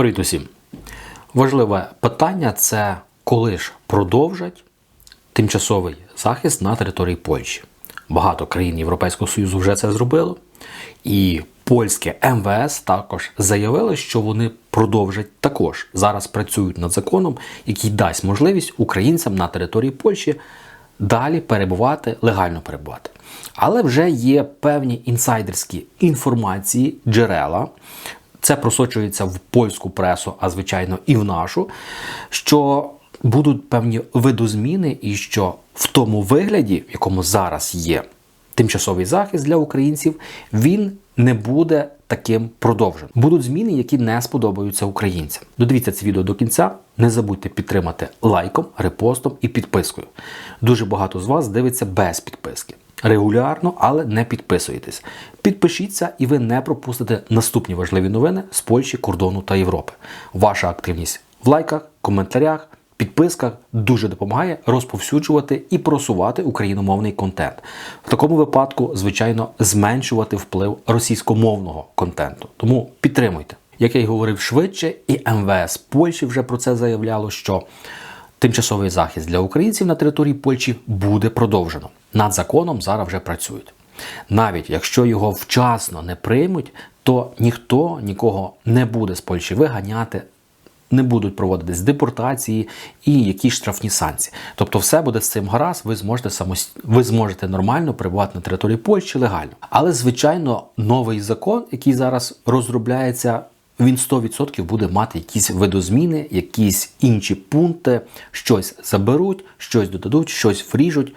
Привіт усім. Важливе питання це коли ж продовжать тимчасовий захист на території Польщі. Багато країн Європейського Союзу вже це зробило. І польське МВС також заявило, що вони продовжать також зараз працюють над законом, який дасть можливість українцям на території Польщі далі перебувати, легально перебувати. Але вже є певні інсайдерські інформації, джерела. Це просочується в польську пресу, а звичайно, і в нашу, що будуть певні видозміни, і що в тому вигляді, в якому зараз є тимчасовий захист для українців, він не буде таким продовженим. Будуть зміни, які не сподобаються українцям. Додивіться це відео до кінця. Не забудьте підтримати лайком, репостом і підпискою. Дуже багато з вас дивиться без підписки. Регулярно, але не підписуєтесь. Підпишіться, і ви не пропустите наступні важливі новини з Польщі, кордону та Європи. Ваша активність в лайках, коментарях, підписках дуже допомагає розповсюджувати і просувати україномовний контент. В такому випадку, звичайно, зменшувати вплив російськомовного контенту. Тому підтримуйте. Як я й говорив швидше, і МВС Польщі вже про це заявляло, що тимчасовий захист для українців на території Польщі буде продовжено. Над законом зараз вже працюють. Навіть якщо його вчасно не приймуть, то ніхто нікого не буде з Польщі виганяти, не будуть проводитись депортації і якісь штрафні санкції. Тобто, все буде з цим гаразд, ви зможете самост... ви зможете нормально перебувати на території Польщі легально. Але, звичайно, новий закон, який зараз розробляється, він 100% буде мати якісь видозміни, якісь інші пункти, щось заберуть, щось додадуть, щось вріжуть.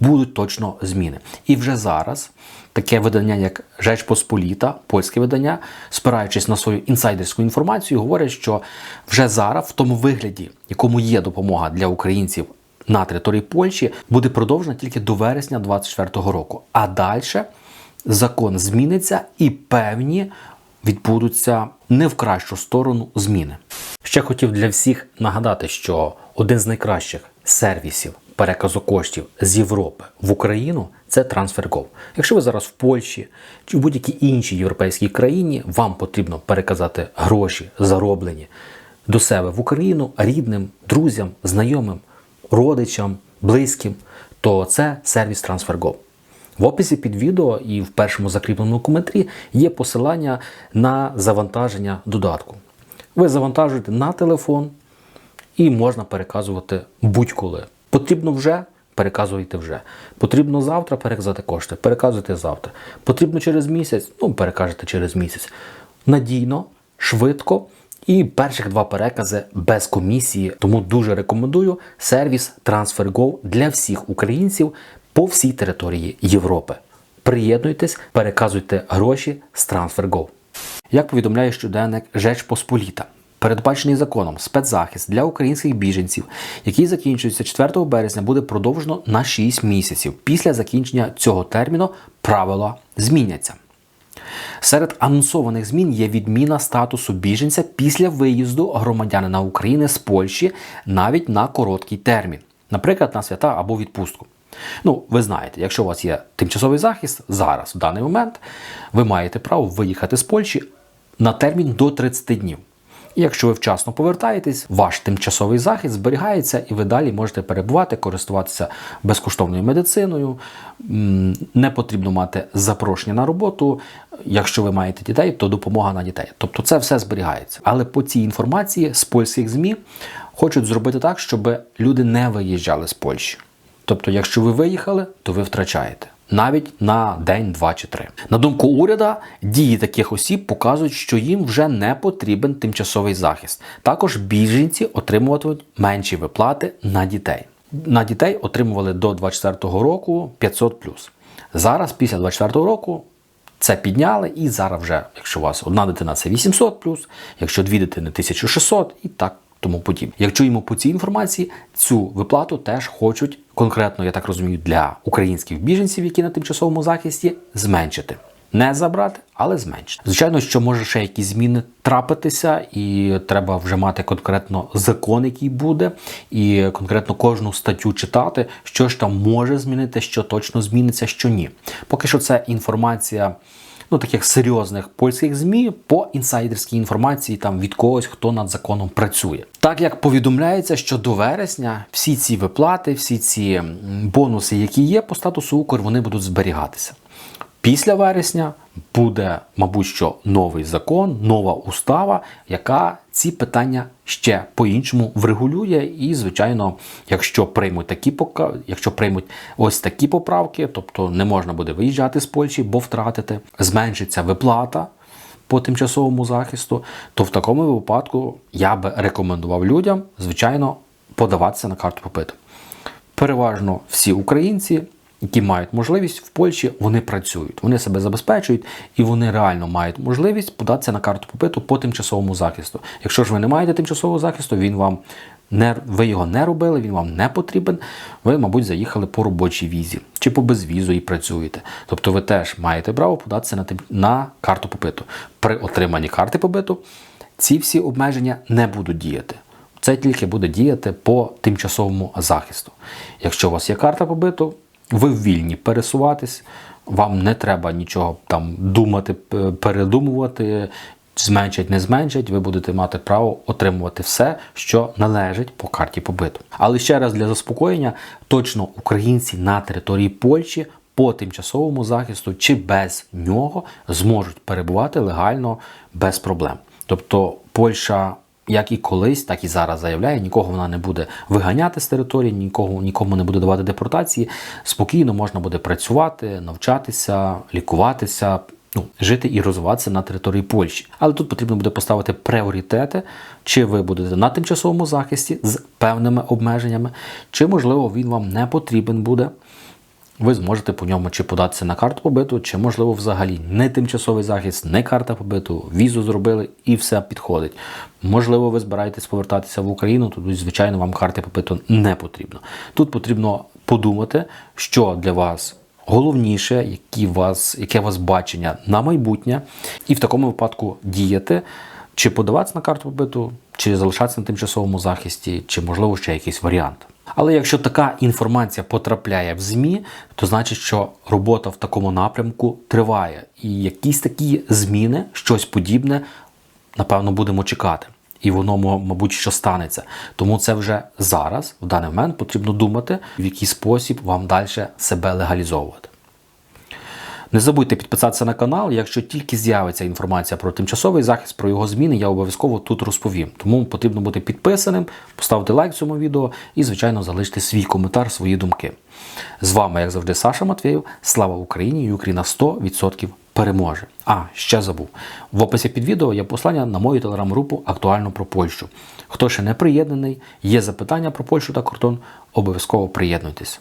Будуть точно зміни. І вже зараз таке видання, як Жеч Посполіта, польське видання, спираючись на свою інсайдерську інформацію, говорять, що вже зараз, в тому вигляді, якому є допомога для українців на території Польщі, буде продовжена тільки до вересня 2024 року. А далі закон зміниться і певні відбудуться не в кращу сторону зміни. Ще хотів для всіх нагадати, що один з найкращих сервісів переказу коштів з Європи в Україну це TransferGo. Якщо ви зараз в Польщі чи в будь-якій іншій європейській країні, вам потрібно переказати гроші, зароблені до себе в Україну рідним, друзям, знайомим, родичам, близьким, то це сервіс TransferGo. В описі під відео і в першому закріпленому коментарі є посилання на завантаження додатку. Ви завантажуєте на телефон і можна переказувати будь-коли. Потрібно вже. Переказуйте вже. Потрібно завтра переказати кошти. Переказуйте завтра. Потрібно через місяць, ну перекажете через місяць. Надійно, швидко і перших два перекази без комісії. Тому дуже рекомендую сервіс TransferGo для всіх українців по всій території Європи. Приєднуйтесь, переказуйте гроші з TransferGo. Як повідомляє щоденник Жеч Посполіта, передбачений законом спецзахист для українських біженців, який закінчується 4 березня, буде продовжено на 6 місяців. Після закінчення цього терміну правила зміняться. Серед анонсованих змін є відміна статусу біженця після виїзду громадянина України з Польщі навіть на короткий термін, наприклад, на свята або відпустку. Ну, ви знаєте, якщо у вас є тимчасовий захист, зараз, в даний момент, ви маєте право виїхати з Польщі на термін до 30 днів. І якщо ви вчасно повертаєтесь, ваш тимчасовий захист зберігається, і ви далі можете перебувати, користуватися безкоштовною медициною. Не потрібно мати запрошення на роботу. Якщо ви маєте дітей, то допомога на дітей. Тобто це все зберігається. Але по цій інформації з польських ЗМІ хочуть зробити так, щоб люди не виїжджали з Польщі. Тобто, якщо ви виїхали, то ви втрачаєте. Навіть на день, два чи три. На думку уряду, дії таких осіб показують, що їм вже не потрібен тимчасовий захист. Також біженці отримуватимуть менші виплати на дітей. На дітей отримували до 24 року 500 Зараз, після 24 року, це підняли, і зараз вже, якщо у вас одна дитина, це 800 якщо дві дитини 1600 і так тому подібне. Як чуємо по цій інформації, цю виплату теж хочуть конкретно, я так розумію, для українських біженців, які на тимчасовому захисті, зменшити. Не забрати, але зменшити. Звичайно, що може ще якісь зміни трапитися, і треба вже мати конкретно закон, який буде, і конкретно кожну статтю читати, що ж там може змінити, що точно зміниться, що ні. Поки що це інформація ну таких серйозних польських змі по інсайдерській інформації там від когось, хто над законом працює. Так як повідомляється, що до вересня всі ці виплати, всі ці бонуси, які є по статусу Укр, вони будуть зберігатися. Після вересня буде, мабуть, що новий закон, нова устава, яка ці питання ще по-іншому врегулює. І, звичайно, якщо приймуть такі якщо приймуть ось такі поправки, тобто не можна буде виїжджати з Польщі, бо втратити, зменшиться виплата по тимчасовому захисту, то в такому випадку я би рекомендував людям, звичайно, подаватися на карту попиту. Переважно всі українці, які мають можливість в Польщі, вони працюють, вони себе забезпечують і вони реально мають можливість податися на карту попиту по тимчасовому захисту. Якщо ж ви не маєте тимчасового захисту, він вам не ви його не робили, він вам не потрібен. Ви, мабуть, заїхали по робочій візі чи по безвізу і працюєте. Тобто ви теж маєте право податися на, на карту попиту. При отриманні карти побиту ці всі обмеження не будуть діяти. Це тільки буде діяти по тимчасовому захисту. Якщо у вас є карта побиту, ви вільні пересуватись, вам не треба нічого там думати, передумувати, зменшать, не зменшать, ви будете мати право отримувати все, що належить по карті побиту. Але ще раз для заспокоєння, точно українці на території Польщі по тимчасовому захисту чи без нього зможуть перебувати легально без проблем. Тобто Польща як і колись, так і зараз заявляє, нікого вона не буде виганяти з території, нікого нікому не буде давати депортації. Спокійно можна буде працювати, навчатися, лікуватися. Ну, жити і розвиватися на території Польщі. Але тут потрібно буде поставити пріоритети, чи ви будете на тимчасовому захисті з певними обмеженнями, чи, можливо, він вам не потрібен буде. Ви зможете по ньому чи податися на карту побиту, чи, можливо, взагалі не тимчасовий захист, не карта побиту, візу зробили і все підходить. Можливо, ви збираєтесь повертатися в Україну, тоді, звичайно, вам карти побиту не потрібно. Тут потрібно подумати, що для вас головніше, які вас, яке у вас бачення на майбутнє, і в такому випадку діяти, чи подаватися на карту побиту, чи залишатися на тимчасовому захисті, чи, можливо, ще якийсь варіант. Але якщо така інформація потрапляє в ЗМІ, то значить, що робота в такому напрямку триває. І якісь такі зміни, щось подібне, напевно, будемо чекати. І воно, мабуть, що станеться. Тому це вже зараз, в даний момент, потрібно думати, в який спосіб вам далі себе легалізовувати. Не забудьте підписатися на канал. Якщо тільки з'явиться інформація про тимчасовий захист, про його зміни, я обов'язково тут розповім. Тому потрібно бути підписаним, поставити лайк цьому відео і, звичайно, залишити свій коментар, свої думки. З вами, як завжди, Саша Матвєєв. Слава Україні! І Україна 100% переможе. А ще забув. В описі під відео є послання на мою телеграм-групу актуально про Польщу. Хто ще не приєднаний, є запитання про Польщу та кордон, обов'язково приєднуйтесь.